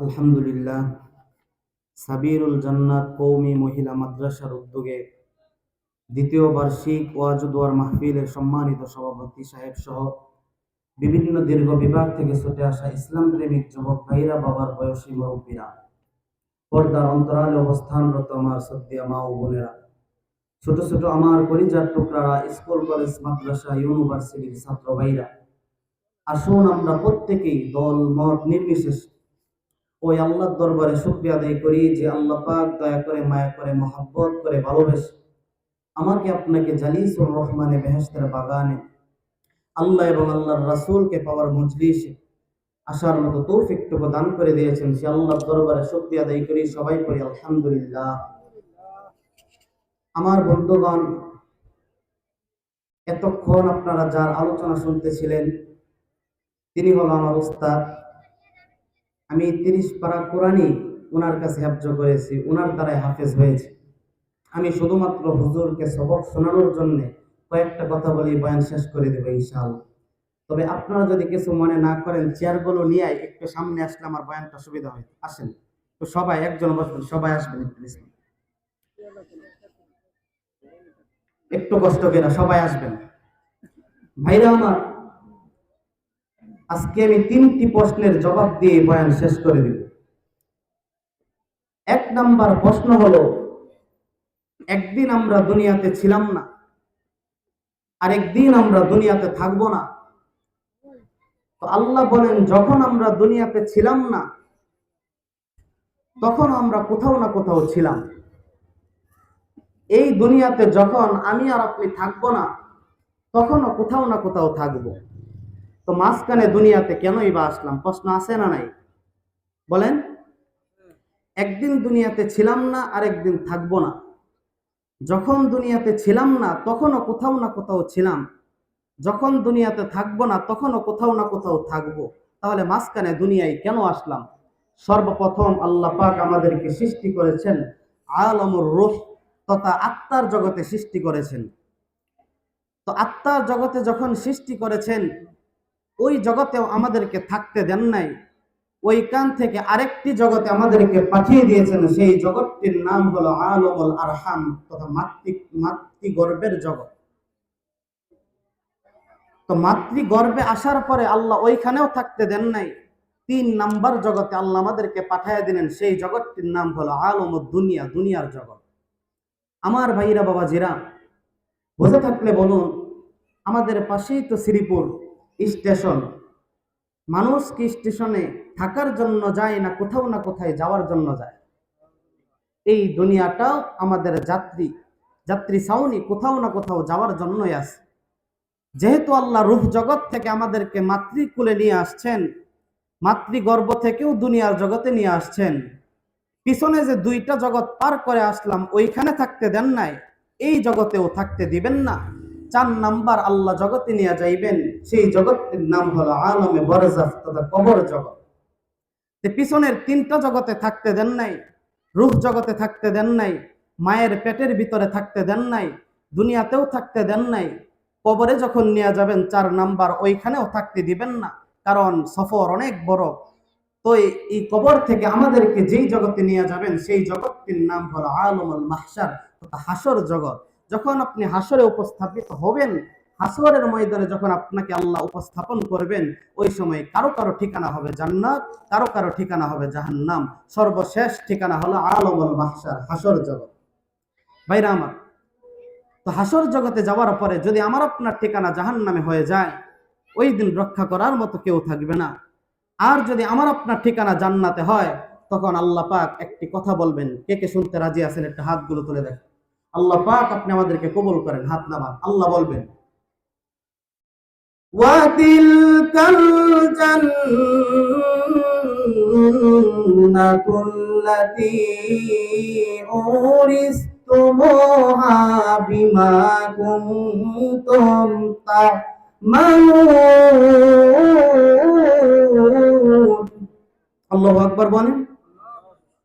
আলহামদুলিল্লাহ, সাবিরুল জান্নাত কৌমি মহিলা মাদ্রাসার উদ্যোগে দ্বিতীয় বার্ষিক ওয়াজুদোয়ার মাহফিলের সম্মানিত সভাপতি সাহেব সহ বিভিন্ন দীর্ঘ বিভাগ থেকে ছুটে আসা ইসলাম প্রেমিক যুবক ভাইরা, বাবার বয়সী মুরব্বীরা, পর্দার অন্তরালে অবস্থানরত আমার সদ্যা মা ও বোনেরা, ছোট ছোট আমার পরিজার টুকরারা, স্কুল, কলেজ, মাদ্রাসা, ইউনিভার্সিটির ছাত্র ভাইরা, আসুন আমরা প্রত্যেকেই দল, মত নির্বিশেষে ওই আল্লাহর দরবারে শুক্রিয়া আদায় করি যে আল্লাহ পাক দয়া করে, মায়া করে, মহাব্বত করে ভালোবেসে আমাকে আপনাকে জালিসুর রহমানে বেহেস্তের বাগানে আল্লাহ এবং আল্লাহর রাসূলকে পাওয়ার মজলিসে আসার মতো তৌফিকটুকু দান করে দিয়েছেন। সে আল্লাহর দরবারে শুক্রিয়া আদায় করি, সবাই করি আলহামদুলিল্লাহ। আমার বন্ধুগণ, এতক্ষণ আপনারা যার আলোচনা শুনতেছিলেন, তিনি হলো আমার উস্তাদ আমি তিরিশ পারা কোরআনই ওনার কাছে হাফজ করেছি, ওনার দ্বারাই হাফেজ হয়েছে। আমি শুধুমাত্র হুজুরকে সবক শোনানোর জন্য কয়েকটা কথা বলি, বয়ান শেষ করে দেবো ইনশাআল্লাহ। তবে আপনারা যদি কিছু মনে না করেন, চেয়ারগুলো নিয়ে একটু সামনে আসলে আমার বয়ানটা সুবিধা হয়। আসেন, তো সবাই একজন বসবেন, সবাই আসবেন একটু কষ্ট কেনা সবাই আসবেন। ভাইরা আমার আজকে আমি তিনটি প্রশ্নের জবাব দিয়ে বয়ান শেষ করে দিব। এক নাম্বার প্রশ্ন হলো, একদিন আমরা দুনিয়াতে ছিলাম না আর একদিন আমরা দুনিয়াতে থাকব না। তো আল্লাহ বলেন, যখন আমরা দুনিয়াতে ছিলাম না, তখন আমরা কোথাও না কোথাও ছিলাম। এই দুনিয়াতে যখন আমি আর আপনি থাকব না, তখনও কোথাও না কোথাও থাকব। তো মাঝখানে দুনিয়াতে কেনই বা আসলাম? প্রশ্ন আছে না নাই? বলেন। একদিন দুনিয়াতে ছিলাম না আর একদিন থাকব না। যখন দুনিয়াতে ছিলাম না, তখনও কোথাও না কোথাও ছিলাম। যখন দুনিয়াতে থাকব না, তখনও কোথাও না কোথাও থাকব। তাহলে মাঝখানে দুনিয়ায় কেন আসলাম? সর্বপ্রথম আল্লাহ পাক আমাদেরকে সৃষ্টি করেছেন আলমুর রুহ তথা আত্মার জগতে সৃষ্টি করেছেন। তো আত্মার জগতে যখন সৃষ্টি করেছেন ওই জগতেও আমাদেরকে থাকতে দেন নাই। ওইখান থেকে আরেকটি জগতে আমাদেরকে পাঠিয়ে দিয়েছেন। সেই জগৎটির নাম হলো আলমুল আরহাম তথা মাতৃ মাতৃগর্ভের জগৎ। তো মাতৃগর্ভে আসার পরে আল্লাহ ওইখানেও থাকতে দেন নাই। তিন নাম্বার জগতে আল্লাহ আমাদেরকে পাঠিয়ে দিলেন। সেই জগৎটির নাম হলো আলম দুনিয়া, দুনিয়ার জগৎ। আমার ভাইরা বাবা জিরা বুঝে থাকলে বলুন, আমাদের পাশেই তো শ্রীপুর। স্টেশন। মানুষ কি স্টেশনে থাকার জন্য যায় না কোথাও না কোথায় যাওয়ার জন্য যায়? এই দুনিয়াটাও আমাদের যাত্রী যাত্রী সাউনি কোথাও না কোথাও যাওয়ার জন্যই আছে। যেহেতু আল্লাহ রূপ জগৎ থেকে আমাদেরকে মাতৃকুলে নিয়ে আসছেন, মাতৃগর্ভ থেকেও দুনিয়ার জগতে নিয়ে আসছেন, পিছনে যে দুইটা জগৎ পার করে আসলাম, ওইখানে থাকতে দেন নাই, এই জগতেও থাকতে দিবেন না। চার নাম্বার আল্লাহ জগতে নিয়ে যাইবেন, সেই জগতের নাম হলো আলমে বরজাফ তথা কবর জগৎ। পিছনের তিনটা জগতে থাকতে দেন নাই রূপ জগতে থাকতে দেন নাই, মায়ের পেটের ভিতরে থাকতে দেন নাই, দুনিয়াতেও থাকতে দেন নাই, কবরে যখন নিয়ে যাবেন চার নাম্বার, ওইখানেও থাকতে দিবেন না, কারণ সফর অনেক বড়। তো এই- কবর থেকে আমাদেরকে যেই জগতে নিয়ে যাবেন, সেই জগৎটির নাম হলো আলমুল মাহসার হাসর জগৎ। যখন আপনি হাসরে উপস্থাপিত হবেন হাসরের ময়দানে যখন আপনাকে আল্লাহ উপস্থাপন করবেন, ওই সময় কারও কারও ঠিকানা হবে জান্নাত, কারও কারও ঠিকানা হবে জাহান্নাম। সর্বশেষ ঠিকানা হলো আলমুল মাহসার হাসর জগৎ। ভাইরা আমার, তো হাসর জগতে যাওয়ার পরে যদি আমার আপনার ঠিকানা জাহান্নামে হয়ে যায়, ওই দিন রক্ষা করার মতো কেউ থাকবে না। আর যদি আমার আপনার ঠিকানা জান্নাতে হয়, তখন আল্লাহ পাক একটি কথা বলবেন। কে কে শুনতে রাজি আছেন, একটা হাতগুলো তুলে দেখ আল্লাহ পাক আপনি আমাদেরকে কবুল করেন হাত নামান আল্লাহ বলবেন وتلك الجنة التي أورثتموها بما كنتم تعملون আল্লাহ আকবার বলেন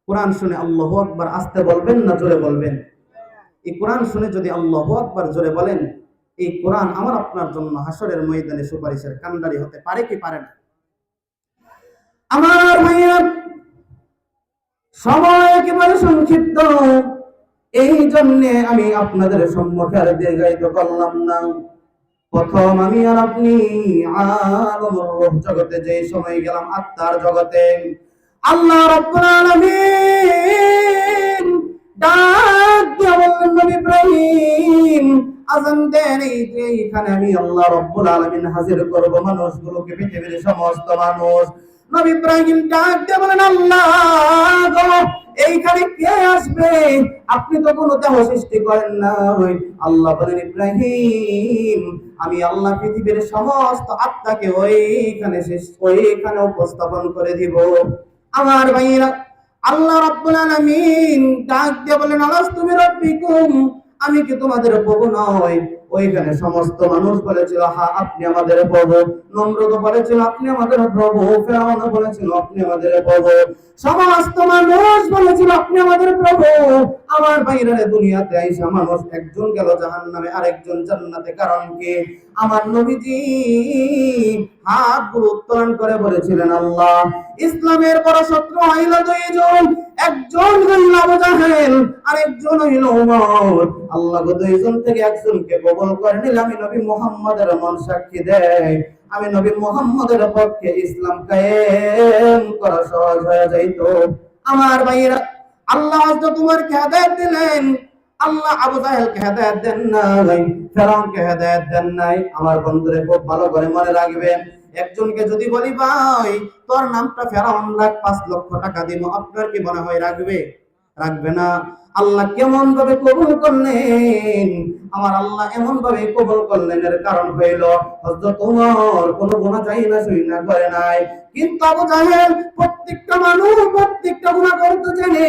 কোরআন শুনে আল্লাহ আকবার আসতে বলবেন না জোরে বলবেন এই কোরআন শুনে যদি আল্লাহ আকবার জোরে বলেন, এই কোরআন আমার আপনার জন্য হাসরের ময়দানে সুপারিশের কান্ডারি হতে পারে কি পারে না? আমার সময় একেবারে সংক্ষিপ্ত। এই জন্যে আমি আপনাদের সম্মুখে আর দীর্ঘায়িত করলাম না। প্রথম আমি আর আপনি জগতে যে সময় গেলাম আত্মার জগতে। আল্লাহ রাব্বুল আলামিন ডাক দিয়ে বললেন ইব্রাহিম আজান দেন আমি আল্লাহ রাব্বুল আলামিন হাজির করব। মানুষগুলোকে পৃথিবীর সমস্ত মানুষ। নবী ইব্রাহিম ডাক দিয়ে বলেন আল্লাহ গো, এইখানে কে আসবে? আপনি তো কোনো দেহ সৃষ্টি করেন না আল্লাহ বলেন ইব্রাহিম আমি আল্লাহ পৃথিবীর সমস্ত আত্মাকে ওইখানে ওইখানে উপস্থাপন করে দিব। আমার ভাইরা আল্লাহ রাব্বুল আলামিন ডাক দিয়ে বলেন আলাস্তু বিরাব্বিকুম আমি কি তোমাদের প্রভু নয় ওইখানে সমস্ত মানুষ বলেছিল, হা, আপনি আমাদের প্রভু। নম্রত বলেছিল, আপনি আমাদের প্রভু। ফেরাউন বলেছিল, আপনি আমাদের প্রভু। সমস্ত মানুষ বলেছিল, আপনি আমাদের প্রভু। আমার বাইরে দুনিয়াতে আইসা মানুষ একজন গেল জাহান্নামে, আরেকজন জান্নাতে। কারণ কি? আমার নবীজি হাতগুলো উত্তোলন করে বলেছিলেন আল্লাহ। ইসলামের শত্রু হইল দুইজন। একজন হইল জাহেল, আরেকজন হইল উমর। আল্লাহ দুইজন থেকে একজনকে করে আমি নবী মুহাম্মদের মন সাক্ষী আমি নবী মুহাম্মদের পক্ষে ইসলাম কায়েম করা সহজ হয়ে আমার ভাইয়েরা, আল্লাহ উমরকে হেদায়েত দিলেন আল্লাহ আবু জাহেলকে হেদায়েত দেন নাই, ফেরাউনকে হেদায়েত দেন নাই। আমার বন্ধুরে খুব ভালো করে মনে রাখবেন একজনকে যদি বলি, ভাই, তোর নামটা ফেরাউন, লাখ পাঁচ লক্ষ টাকা দিব। আপনার কি মনে হয়, রাখবে? রাখবে না। আল্লাহ কেমন ভাবে কবুল করলেন? আমার আল্লাহ এমন ভাবে কবুল করলেন, এর কারণ হইল হযরত ওমর কোন গুনাহ চাই না শুই না করে নাই। কিন্তু আবু জাহেল প্রত্যেকটা মানুষ প্রত্যেকটা গুনাহ করতে জানে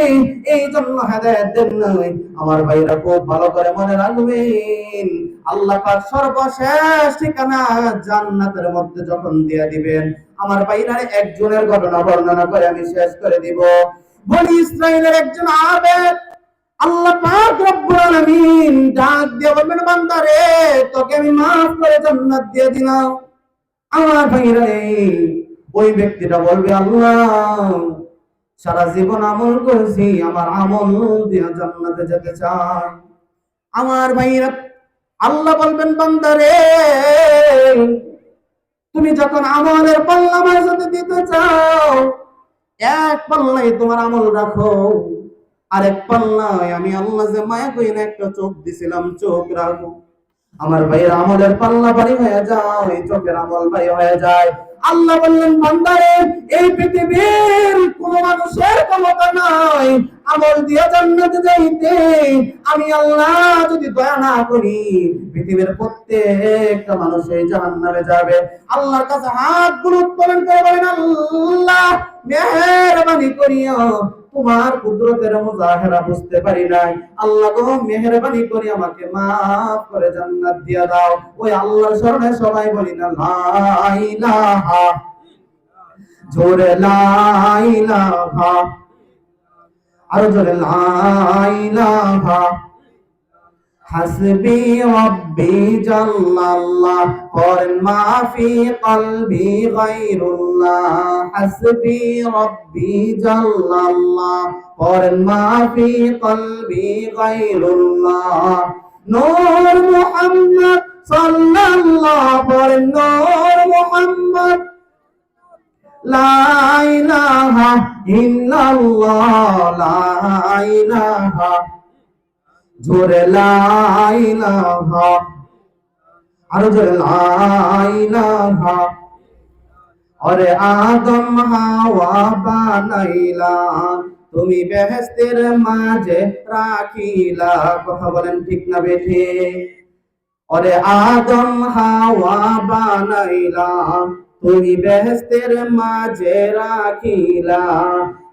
এই জন্য হেদায়েত দেন নাই। আমার ভাইরা খুব ভালো করে মনে রাখবেন, আল্লাহ পাক সর্বশেষ ঠিকানা জান্নাতের মধ্যে যখন দিয়ে দিবেন, আমার ভাইরা একজনের ঘটনা বর্ণনা করে আমি শেষ করে দিব। বনি ইসরায়েলের একজন আবেদ আল্লাহ পাক রব্বুল আলামিন ডাক দিয়ে বলবেন বান্দারে তোকে আমি maaf করে জান্নাত দিয়ে দিলাম। আমার ভাইরা ওই ব্যক্তিটা বলবে, আল্লাহ, সারা জীবন আমল করেছি, আমার আমল দিয়ে জান্নাতে যেতে চাই। আমার ভাইরা, আল্লাহ বলবেন বান্দারে তুমি যখন আমলের পাল্লা সাথে দিতে চাও, এক পাল্লাই তোমার আমল রাখো। আরেক পাল্লায় আমি আল্লাহ যে মায়া করি না, একটা চোখ দিছিলাম, চোখ রাখো। আমার ভাইয়ের আমলের পাল্লা বাড়ি হয়ে যায়, চোখের আমল ভাই হয়ে যায়। আল্লাহ বললেন বান্দারে এই পৃথিবীর কোন মানুষের ক্ষমতা নাই। আমল দিয়ে জান্নাতে যাইতে। আমি আল্লাহ যদি দয়া না করি, পৃথিবীর প্রত্যেকটা মানুষ এই জাহান্নামে যাবে। আল্লাহর কাছে হাতগুলো উত্তোলন করে বলেন, আল্লাহ, মেহেরবানি করিয়া তোমার কুদরতের মুজাহেরা বুঝতে পারি নাই। আল্লাহ গো, মেহেরবানি করে আমাকে মাফ করে জান্নাত দিয়া দাও। ওই আল্লাহর শরণে সবাই বলি না, লা ইলাহা, জোরে লা ইলাহা, আরও জোরে লা ইলাহা। হাসবি রব্বি জাল্লাল্লাহ করেন মা ফি কলবি গায়রুল্লাহ। হাসবি রব্বি জাল্লাল্লাহ করেন মা ফি কলবি গায়রুল্লাহ। নূর মুহাম্মদ সাল্লাল্লাহ করেন নূর মুহাম্মদ। লা ইলাহা ইল্লাল্লাহ, লা ইলাহা জোরে লাইলাহা আরও জোরে লাইলাহা অরে আদম হাওয়া বানাইলা, তুমি বেহেস্তের মাঝে রাখিলা। কথা বলেন ঠিক না বেঠে? অরে আদম হাওয়া বানাইলা, তুমি বেহেস্তের মাঝে রাখিলা।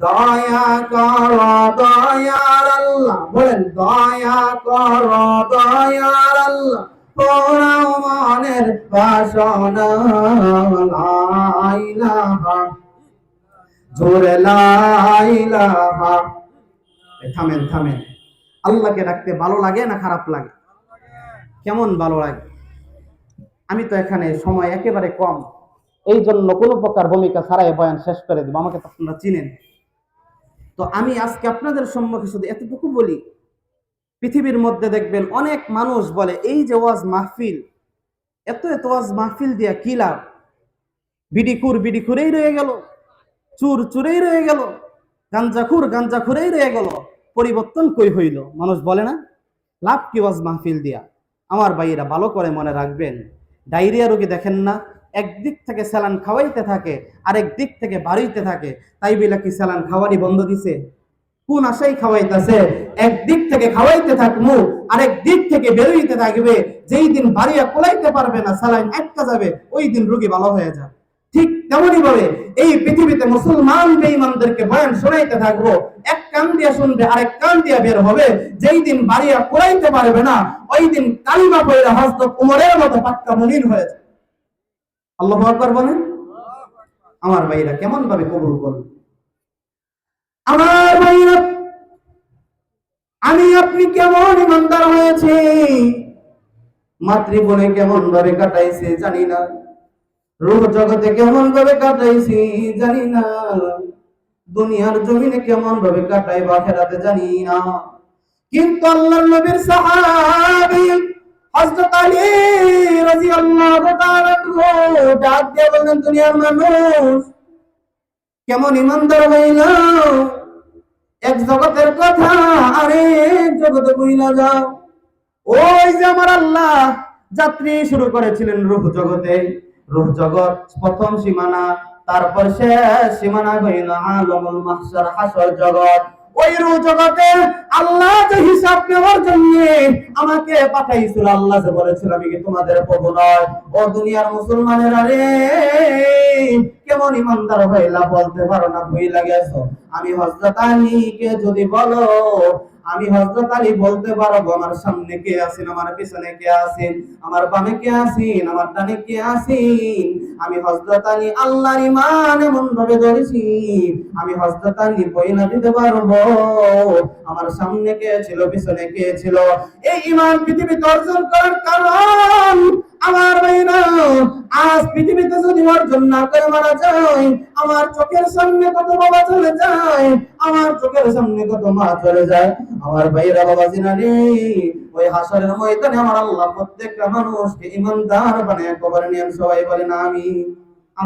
দয়া কর, দয়ার আল্লাহ। বলেন, দয়া কর, দয়ার আল্লাহ। পোড়াও জোরে থামেন থামেন। আল্লাহকে ডাকতে ভালো লাগে না খারাপ লাগে? কেমন ভালো লাগে? আমি তো এখানে সময় একেবারে কম। এই জন্য কোনো প্রকার ভূমিকা ছাড়াই বয়ান শেষ করে দেবো। আমাকে তো আপনারা চিনেন। তো আমি আজকে আপনাদের সম্মুখে শুধু এতটুকু বলি, পৃথিবীর মধ্যে দেখবেন অনেক মানুষ বলে, এই যে ওয়াজ মাহফিল, এত এত ওয়াজ মাহফিল দিয়া কি লাভ? বিডিকুর বিডিকুরেই রয়ে গেল, চুর চুরেই রয়ে গেল গাঞ্জাখুর গাঞ্জাখুরেই রয়ে গেল, পরিবর্তন কই হইল? মানুষ বলে না, লাভ কি ওয়াজ মাহফিল দিয়া? আমার ভাইয়েরা ভালো করে মনে রাখবেন, ডায়রিয়া রোগী দেখেন না একদিক থেকে স্যালান খাওয়াইতে থাকে, আরেক দিক থেকে বাড়িতে থাকে। তাই বলে কি স্যালান খাওয়ারই বন্ধ দিছে? কোন আশাই খাওয়াইতেছে? একদিক থেকে খাওয়াইতে থাকব আরেক দিক থেকে বেরোইতে থাকবে। যেই দিন বাড়িয়া কোলাইতে পারবে না, স্যালাইন আটকা যাবে, ওই দিন রোগী ভালো হয়ে যাবে। ঠিক তেমনই ভাবে এই পৃথিবীতে মুসলমান বেঈমানদেরকে বয়ান শোনাইতে থাকব। এক কান দিয়া শুনবে, আরেক কান দিয়া বের হবে। যেই দিন বাড়িয়া কোলাইতে পারবে না, ওই দিন কালিমা পড়ে হস্ত কুমরের মতো পাক্কা মনির হয়ে যায় আল্লাহ আকবার বলেন? আমার ভাইরা কেমন ভাবে কবুল করবে? আমার ভাইরা, আমি আপনি কেমন ইমানদার হয়েছে? মাতৃবনে কেমন ভাবে কাটাইছে জানি না। রূহ জগতে কেমন ভাবে কাটাইছি জানি না। দুনিয়ার জমিনে কেমন ভাবে কাটাই বা ফেরাতে জানি না। কিন্তু আল্লাহর নবীর সাহাবী ওই যে আমার আল্লাহ যাত্রী শুরু করেছিলেন রূহ জগতে। রূহ জগৎ প্রথম সীমানা, তারপর শেষ সীমানা হইল আলমুল হাসর জগৎ। ওই জগতে আল্লাহ যে হিসাব নেওয়ার জন্য আমাকে পাঠাইছিল, আল্লাহ যে বলেছিল, আমি কি তোমাদের প্রভু নয়? ও দুনিয়ার মুসলমানেরা রে, কেমন ইমানদার হইলা বলতে পারো না, ভুই লাগে আমি হযরত আলীকে যদি বলো আমি হযরত আলী বলতে পারব, আমার সামনে কে আছেন, আমার পিছনে কে আছেন, আমার বামে কে আছেন, আমার ডানে কে আছেন? আমি হযরত আলী আল্লাহর ঈমান এমন ভাবে ধরেছি, আমি হযরত আলী বইলা দিতে পারব। আমার সামনে কে ছিল, পিছনে কে ছিল? এই ঈমান পৃথিবীতে অর্জন করার কারণ আমার ভাইরা আজ পৃথিবীতে যদি অর্জন না করে মারা যায়, আমার চোখের সামনে কত বাবা চলে যায়, আমার চোখের সামনে কত মা চলে যায়। আমার ভাইরা বাবা জিনা রে ওই হাসরের ময়দানে আমার আল্লাহ প্রত্যেকটা মানুষকে ইমানদার বানায় কবর নিয়ে সবাই বলে না আমি